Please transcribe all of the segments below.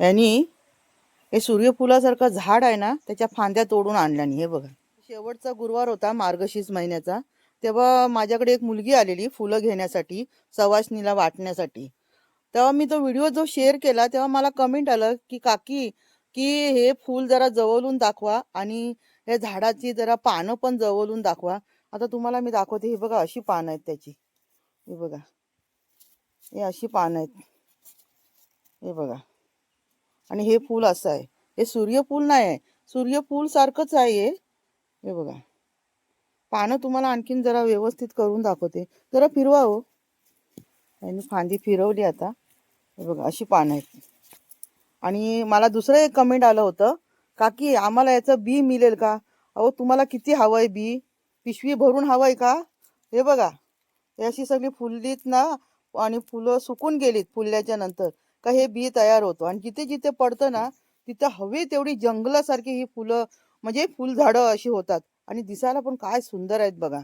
यांनी हे सूर्यफुलासारखं झाड आहे ना त्याच्या फांद्या तोडून आणल्याने हे बघा. शेवटचा गुरुवार होता मार्गशीर्ष महिन्याचा तेव्हा माझ्याकडे एक मुलगी आलेली फुलं घेण्यासाठी सवासनीला वाटण्यासाठी. तेव्हा मी तो व्हिडिओ जो शेअर केला तेव्हा मला कमेंट आलं की काकी की हे फूल जरा जवळून दाखवा आणि या झाडाची जरा पानं पण जवळून दाखवा. आता तुम्हाला मी दाखवते हे बघा अशी पानं आहेत त्याची. हे बघा. हे अशी पानं आहेत. हे बघा. आणि हे फूल असं आहे. हे सूर्यफूल नाही आहे सूर्यफूल सारखंच आहे. हे हे बघा. पानं तुम्हाला आणखीन जरा व्यवस्थित करून दाखवते. जरा फिरवा हो. यांनी फांदी फिरवली आता. हे बघा अशी पानं आहेत. आणि मला दुसरं एक कमेंट आलं होतं. काकी आम्हाला याचं बी मिळेल का? अहो तुम्हाला किती हवं आहे बी? पिशवी भरून हवं आहे का? हे बघा. हे अशी सगळी फुललीत ना आणि फुलं सुकून गेलीत फुलल्याच्या नंतर. का हे बी तयार होतो. आणि जिथे जिथे पडतं ना तिथं हवी तेवढी जंगलासारखी ही फुलं म्हणजे फुलझाडं अशी होतात. आणि दिसायला पण काय सुंदर आहेत बघा.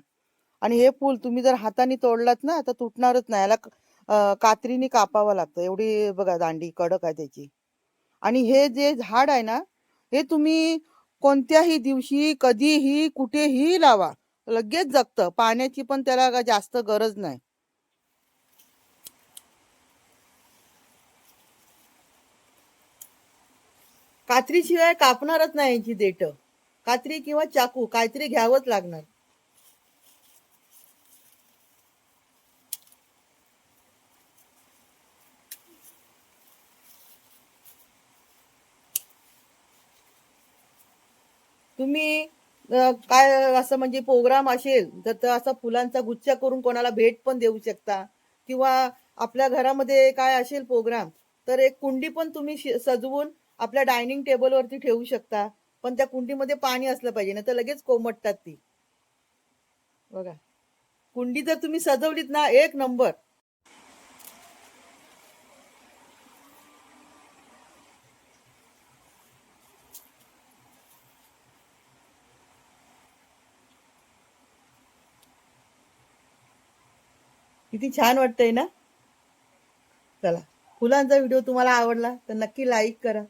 आणि हे फूल तुम्ही जर हाताने तोडलात ना तर तुटणारच नाही. याला कात्रीने कापावं लागतं. एवढी बघा दांडी कडक आहे त्याची. आणि हे जे झाड आहे ना हे तुम्ही कोणत्याही दिवशी कधीही कुठेही लावा. लगेच जगतं. पाण्याची पण त्याला का जास्त गरज नाही. कात्रीशिवाय कापणारच नाही यांची देठ. कात्री किंवा चाकू काहीतरी घ्यावंच लागणार. तुम्ही काय असं म्हणजे प्रोग्राम असेल तर असा फुलांचा गुच्छ करून कोणाला भेट पण देऊ शकता. किंवा आपल्या घरामध्ये काय असेल प्रोग्राम तर एक कुंडी पण तुम्ही सजवून आपल्या डायनिंग टेबलवरती ठेवू शकता. पण त्या कुंडीमध्ये पाणी असलं पाहिजे ना तर लगेच कोमटतात ती. बघा. कुंडी जर तुम्ही सजवलीत ना एक नंबर. किती छान वाटतंय ना? चला. फुलांचा व्हिडिओ तुम्हाला आवडला तर नक्की लाईक करा.